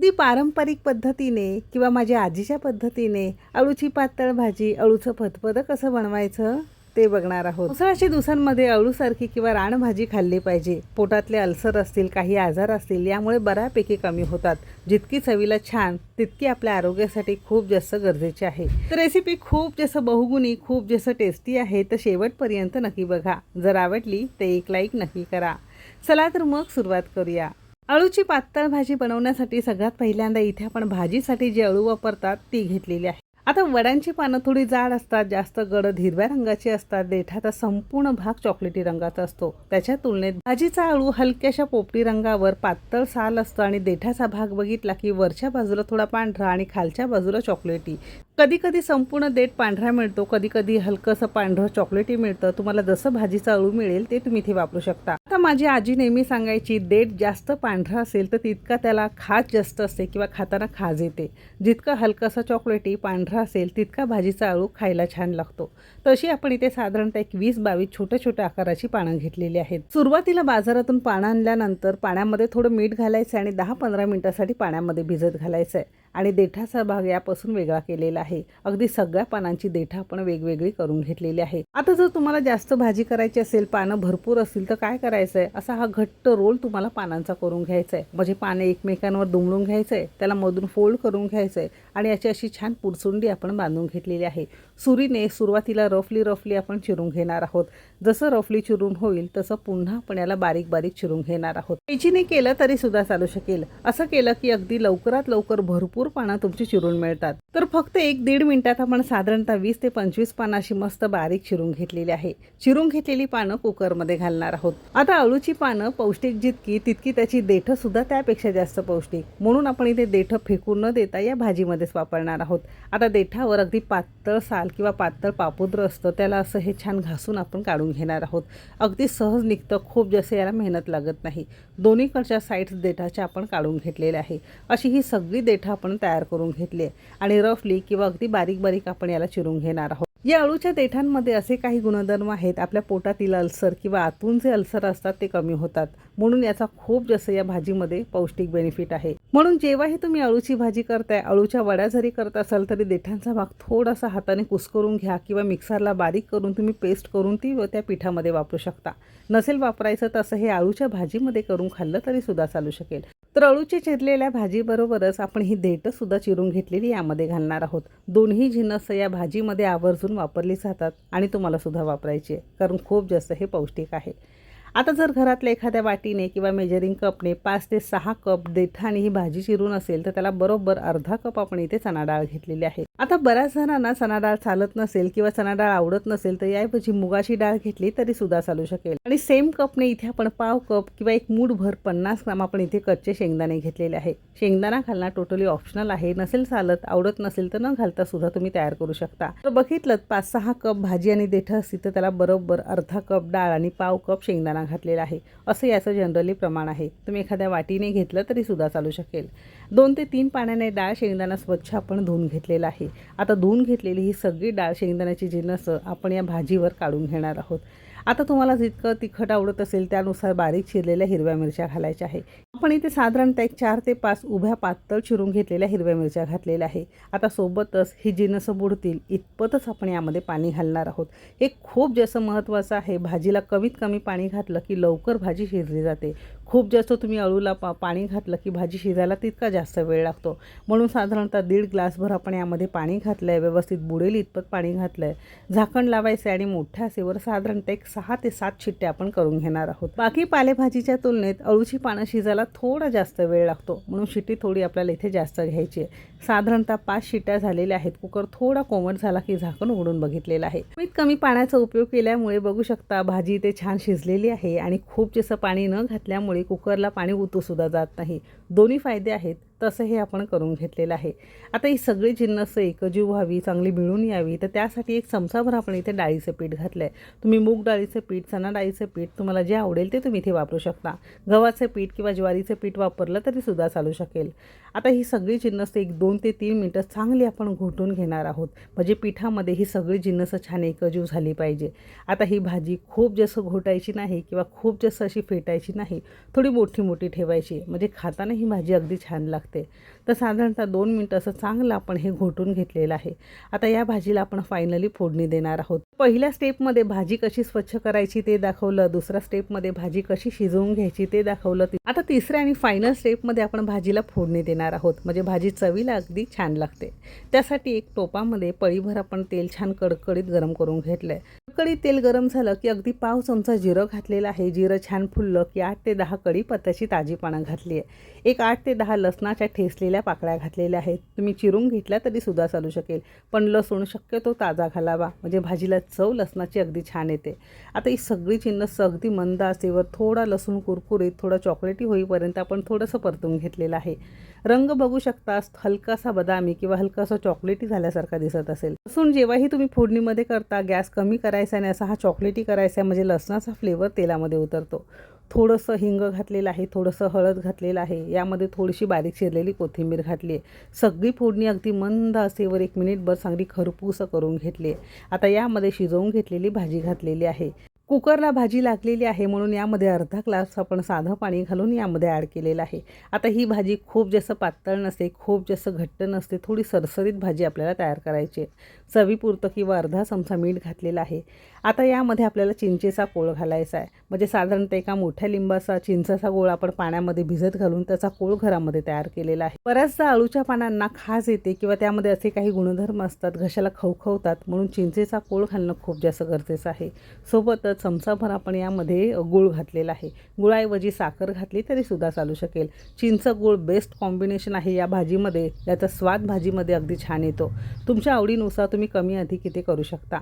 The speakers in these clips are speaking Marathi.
अगदी पारंपरिक पद्धतीने किंवा माझ्या आजीच्या पद्धतीने अळूची पातळ भाजी अळूचं फतफदं कसं बनवायचं ते बघणार आहोत. पावसाळ्याच्या दिवसांमध्ये अळूसारखी किंवा रानभाजी खाल्ली पाहिजे. पोटातले अल्सर असतील काही आजार असतील यामुळे बऱ्यापैकी कमी होतात. जितकी चवीला छान तितकी आपल्या आरोग्यासाठी खूप जास्त गरजेची आहे. तर रेसिपी खूप जास्त बहुगुणी खूप जास्त टेस्टी आहे तर शेवटपर्यंत नक्की बघा. जर आवडली तर एक लाईक नक्की करा. चला तर मग सुरुवात करूया. अळूची पातळ भाजी बनवण्यासाठी सगळ्यात पहिल्यांदा इथे आपण भाजीसाठी जी अळू वापरतात ती घेतलेली आहे. आता वड्यांची पानं थोडी जाड असतात जास्त गडद हिरव्या रंगाची असतात देठाचा संपूर्ण भाग चॉकलेटी रंगाचा असतो. त्याच्या तुलनेत भाजीचा अळू हलक्याशा पोपटी रंगावर पातळ साल असतो आणि देठाचा भाग बघितला की वरच्या बाजूला थोडा पांढरा आणि खालच्या बाजूला चॉकलेटी. कधी कधी संपूर्ण देठ पांढरा मिळतो कधी कधी हलकंसं पांढरं चॉकलेटी मिळतं. तुम्हाला जसं भाजीचा अळू मिळेल ते तुम्ही इथे वापरू शकता. आता माझी आजी नेहमी सांगायची देठ जास्त पांढरा असेल तर तितका त्याला खाज जास्त असते किंवा खाताना खाज येते. जितका हलकासा चॉकलेटी पांढरा असेल तितका भाजीचा अळू खायला छान लागतो. तशी आपण इथे साधारणतः एक वीस बावीस छोट्या छोट्या आकाराची पानं घेतलेली आहेत. सुरुवातीला बाजारातून पानं आणल्यानंतर पाण्यामध्ये थोडं मीठ घालायचं आणि दहा पंधरा मिनिटासाठी पाण्यामध्ये भिजत घालायचं आहे आणि देठाचा भाग यापासून वेगळा केलेला आहे. अगदी सगळ्या पानांची देठा आपण वेगवेगळी करून घेतलेली आहे आता जर तुम्हाला जास्त भाजी करायची असेल पानं भरपूर असतील तर काय करायचं आहे असा हा घट्ट रोल तुम्हाला पानांचा करून घ्यायचा आहे म्हणजे पाने एकमेकांवर दुमडून घ्यायचं आहे त्याला मधून फोल्ड करून घ्यायचं आहे आणि याची अशी छान पुरसुंडी आपण बांधून घेतलेली आहे. सुरीने सुरुवातीला रफली रफली आपण चिरून घेणार आहोत. जसं रफली चिरून होईल तसं पुन्हा आपण याला बारीक बारीक चिरून घेणार आहोत. पेचीने केलं तरी सुद्धा चालू शकेल. असं केलं की अगदी लवकरात लवकर भरपूर पानं तुमची चिरून मिळतात. तर फक्त एक दीड मिनिटात आपण साधारणतः वीस ते पंचवीस पानं अशी मस्त बारीक चिरून घेतलेली आहे. चिरून घेतलेली पानं कुकरमध्ये घालणार आहोत. आता अळूची पानं पौष्टिक जितकी तितकी त्याची देठं सुद्धा त्यापेक्षा जास्त पौष्टिक. म्हणून आपण इथे देठं फेकून न देता या भाजीमध्येच वापरणार आहोत. आता देठावर अगदी पातळ साल किंवा पातळ पापुद्र असतं त्याला असं हे छान घासून आपण काढून घेणार आहोत. अगदी सहज निघतं खूप जास्त याला मेहनत लागत नाही. दोन्हीकडच्या साईड्स देठाच्या आपण काढून घेतलेल्या आहे. अशी ही सगळी देठं आपण तयार करून घेतले आणि रफली किंवा अगदी बारीक बारीक आपण याला चिरून घेणार आहोत. या अळूच्या देठांमध्ये असे काही गुणधर्म आहेत आपल्या पोटातील अल्सर किंवा आतून जे अल्सर असतात ते कमी होतात. म्हणून याचा खूप जास्त या भाजीमध्ये पौष्टिक बेनिफिट आहे. म्हणून जेव्हाही तुम्ही अळूची भाजी करताय अळूच्या वड्या जरी करत असाल तरी देठांचा भाग थोडासा हाताने कुस्करून घ्या किंवा मिक्सरला बारीक करून तुम्ही पेस्ट करून ती त्या पिठामध्ये वापरू शकता. नसेल वापरायचं तसं हे अळूच्या भाजीमध्ये करून खाल्लं तरी सुद्धा चालू शकेल. तर अळूच्या चिरलेल्या भाजीबरोबरच आपण ही देठं सुद्धा चिरून घेतलेली यामध्ये घालणार आहोत. दोन्ही जिनस या भाजीमध्ये आवर्जून वापरली जातात आणि तुम्हाला सुद्धा वापरायची आहे कारण खूप जास्त हे पौष्टिक आहे. आता जर घरातल्या एखाद्या वाटीने किंवा मेजरिंग कपने पाच ते सहा कप देठाने ही भाजी चिरून असेल तर त्याला बरोबर अर्धा कप आपण इथे चणा डाळ घेतलेली आहे. आता बऱ्याच जणांना चणा डाळ चालत नसेल किंवा चणा डाळ आवडत नसेल तर याऐवजी मुगाची डाळ घेतली तरी सुद्धा चालू शकेल. आणि सेम कपने इथे आपण पाव कप किंवा एक मूठभर पन्नास ग्राम आपण इथे कच्चे शेंगदाणे घेतलेले आहे. शेंगदाणा घालणं टोटली ऑप्शनल आहे. नसेल चालत आवडत नसेल तर न घालता सुद्धा तुम्ही तयार करू शकता. तर बघितलं पाच सहा कप भाजी आणि देठं असतील तर त्याला बरोबर अर्धा कप डाळ आणि पाव कप शेंगदाणा घातलेला आहे. असं याचं जनरली प्रमाण आहे. तुम्ही एखाद्या वाटीने घेतलं तरी सुद्धा चालू शकेल. दोन ते तीन पाण्याने डाळ शेंगदाणा स्वच्छ आपण धुवून घेतलेला आहे. आता धुवून घेतलेली ही सगळी डाळ शेंगदाण्याची जिन्नस आपण या भाजीवर काढून घेणार आहोत. आता तुम्हाला जितकं तिखट आवडत असेल त्यानुसार बारीक चिरलेल्या हिरव्या मिरच्या घालायच्या आहे. आपण इथे साधारणतः एक चार ते पाच उभ्या पातळ चिरून घेतलेल्या हिरव्या मिरच्या घातलेल्या आहे. आता सोबतच ही जिनसं बुडतील इतपतच आपण यामध्ये पाणी घालणार आहोत. हे खूप जास्त महत्त्वाचं आहे. भाजीला कमीत कमी पाणी घातलं की लवकर भाजी शिजली जाते. खूप जास्त तुम्ही अळूला पा पाणी घातलं की भाजी शिजायला तितका जास्त वेळ लागतो. म्हणून साधारणतः दीड ग्लासभर आपण यामध्ये पाणी घातलं आहे व्यवस्थित बुडेल इतपत पाणी घातलं आहे झाकण लावायचं आहे आणि मोठ्या असेवर साधारणतः एक सहा ते सात शिट्ट्या आपण करून घेणार आहोत. बाकी पालेभाजीच्या तुलनेत अळूची पानं शिजायला थोडा जास्त वेळ लागतो. म्हणून शिट्टी थोडी आपल्याला इथे जास्त घ्यायची आहे. साधारणतः पाच शिट्ट्या झालेल्या आहेत. कुकर थोडा कोमट झाला की झाकण उघडून बघितलेलं आहे. कमीत कमी पाण्याचा उपयोग केल्यामुळे बघू शकता भाजी इथे छान शिजलेली आहे आणि खूप जसं पाणी न घातल्यामुळे कुकरला पाणी उतू सुद्धा जात नाही. दोन्ही फायदे आहेत. तसं हे आपण करून घेतलेलं आहे. आता ही सगळी जिन्नस एकजीव व्हावी चांगली मिळून यावी तर त्यासाठी एक चमचाभर आपण इथे डाळीचं पीठ घातलं आहे तुम्ही मूग डाळीचं पीठ चणा डाळीचं पीठ तुम्हाला जे आवडेल ते तुम्ही इथे वापरू शकता. गव्हाचं पीठ किंवा ज्वारीचं पीठ वापरलं तरी सुद्धा चालू शकेल. आता ही सगळी जिन्नस एक दोन ते तीन मिनटं चांगली आपण घोटून घेणार आहोत. म्हणजे पिठामध्ये ही सगळी जिन्नस छान एकजीव झाली पाहिजे. आता ही भाजी खूप जास्त घोटायची नाही किंवा खूप जास्त अशी फेटायची नाही थोडी मोठी मोठी ठेवायची. म्हणजे खाताना ही भाजी अगदी छान लागते. तर साधारणतः दोन मिनटं असं चांगलं आपण हे घोटून घेतलेलं आहे. आता या भाजीला आपण फायनली फोडणी देणार आहोत. पहिल्या स्टेपमध्ये भाजी कशी स्वच्छ करायची ते दाखवलं दुसऱ्या स्टेपमध्ये भाजी कशी शिजवून घ्यायची ते दाखवलं. आता तिसऱ्या आणि फायनल स्टेपमध्ये आपण भाजीला फोडणी देणार आहोत. म्हणजे भाजी चवीला अगदी छान लागते. त्यासाठी एक टोपामध्ये पळीभर आपण तेल छान कडकडीत गरम करून घेतलं आहे कडी तेल गरम झालं की अगदी पाव चमचा जिरं घातलेलं आहे. जिरं छान फुललं की आठ ते दहा कढीपत्त्याची ताजी पानं घातली आहे. एक आठ ते दहा लसणाच्या ठेसलेल्या पाकळ्या घातलेल्या आहेत. तुम्ही चिरून घेतल्या तरी सुद्धा चालू शकेल. पण लसूण शक्यतो ताजा घालावा. म्हणजे भाजीला चव लसणाची अगदी छान येते. आता ही सगळी चिन्नस अगदी मंद असेवर थोडा लसूण कुरकुरीत थोडं चॉकलेटी होईपर्यंत आपण थोडंसं परतून घेतलेलं आहे. रंग बघू शकता हलकासा बदामी किंवा हलकासा चॉकलेटी झाल्यासारखा दिसत असेल. लसूण जेव्हाही तुम्ही फोडणीमध्ये करता गॅस कमी करायचा आणि असा हा चॉकलेटी करायचा आहे म्हणजे लसणाचा फ्लेवर तेलामध्ये उतरतो. थोडंसं हिंग घातलेलं आहे थोडंसं हळद घातलेलं आहे यामध्ये थोडीशी बारीक चिरलेली कोथिंबीर घातली आहे. सगळी फोडणी अगदी मंद असेवर एक मिनिटभर चांगली खरपूस करून घेतली आहे. आता यामध्ये शिजवून घेतलेली भाजी घातलेली आहे. कुकरला भाजी लागलेली आहे म्हणून यामध्ये अर्धा ग्लास आपण साधं पाणी घालून यामध्ये ॲड केलेलं आहे. आता ही भाजी खूप जास्त पातळ नसते खूप जास्त घट्ट नसते थोडी सरसरीत भाजी आपल्याला तयार करायची आहे. चवीपुरतं किंवा अर्धा चमचा मीठ घातलेला आहे. आता यामध्ये आपल्याला चिंचेचा कोळ घालायचा आहे. म्हणजे साधारणतः एका मोठ्या लिंबाचा चिंचाचा गोळ आपण पाण्यामध्ये भिजत घालून त्याचा कोळ घरामध्ये तयार केलेला आहे. बऱ्याचदा अळूच्या पानांना खाज येते किंवा त्यामध्ये असे काही गुणधर्म असतात घशाला खवखवतात म्हणून चिंचेचा कोळ घालणं खूप जास्त गरजेचं आहे. सोबतच चमचाभर आपण यामध्ये गुळ घातलेला आहे. गुळाऐवजी साखर घातली तरी सुद्धा चालू शकेल. चिंच गुळ बेस्ट कॉम्बिनेशन आहे या भाजीमध्ये. याचा स्वाद भाजीमध्ये अगदी छान येतो. तुमच्या आवडीनुसार तुम्ही कमी अधिक इथे करू शकता.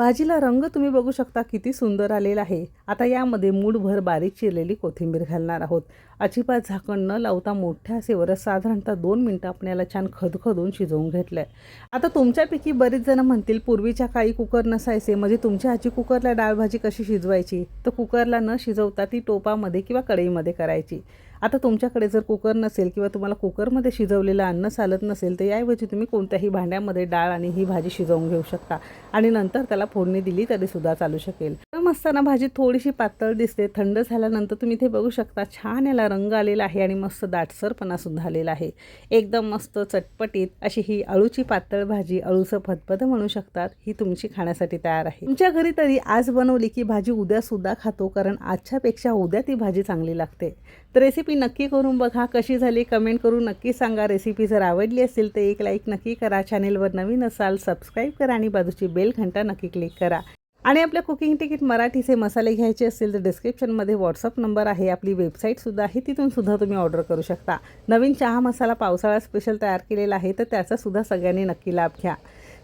भाजीला रंग तुम्ही बघू शकता किती सुंदर आलेला आहे. आता यामध्ये मूठभर बारीक चिरलेली कोथिंबीर घालणार आहोत. अजिबात झाकण न लावता मोठ्या असेवरच साधारणतः दोन मिनटं आपण याला छान खदखदून शिजवून घेतलं आहे आता तुमच्यापैकी बरेच जण म्हणतील पूर्वीच्या काळी कुकर नसायचे म्हणजे तुमच्या आजी कुकरला डाळ भाजी कशी शिजवायची? तर कुकरला न शिजवता ती टोपामध्ये किंवा कढईमध्ये करायची. आता तुमच्याकडे जर कुकर नसेल किंवा तुम्हाला कुकरमध्ये शिजवलेलं अन्न चालत नसेल तर याऐवजी तुम्ही कोणत्याही भांड्यामध्ये डाळ आणि ही भाजी शिजवून घेऊ शकता. आणि नंतर त्याला फोडणी दिली तरी सुद्धा चालू शकेल. गरम असताना भाजी थोडीशी पातळ दिसते. थंड झाल्यानंतर तुम्ही इथे बघू शकता छान याला रंग आलेला आहे आणि मस्त दाटसरपणा सुद्धा आलेला आहे. एकदम मस्त चटपटीत अशी ही अळूची पातळ भाजी अळूचं फतफद म्हणू शकतात ही तुमची खाण्यासाठी तयार आहे. तुमच्या घरी तरी आज बनवली की भाजी उद्या सुद्धा खातो कारण आजच्यापेक्षा उद्या ती भाजी चांगली लागते. तर रेसिपी नक्की करून बघा. कशी झाली कमेंट करून नक्की सांगा. रेसिपी जर आवडली असेल तर एक लाईक नक्की करा. चॅनेलवर नवीन असाल सबस्क्राईब करा आणि बाजूची बेल घंटा नक्की क्लिक करा. आणि आपल्या कुकिंग तिकीट मराठीचे मसाले घ्यायचे असतील तर डिस्क्रिप्शनमध्ये व्हॉट्सअप नंबर आहे. आपली वेबसाईटसुद्धा आहे. तिथूनसुद्धा तुम्ही ऑर्डर करू शकता. नवीन चहा मसाला पावसाळा स्पेशल तयार केलेला आहे तर त्याचासुद्धा सगळ्यांनी नक्की लाभ घ्या.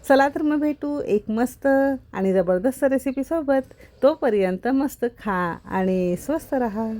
चला तर मग भेटू एक मस्त आणि जबरदस्त रेसिपीसोबत तोपर्यंत मस्त खा आणि स्वस्त रहा.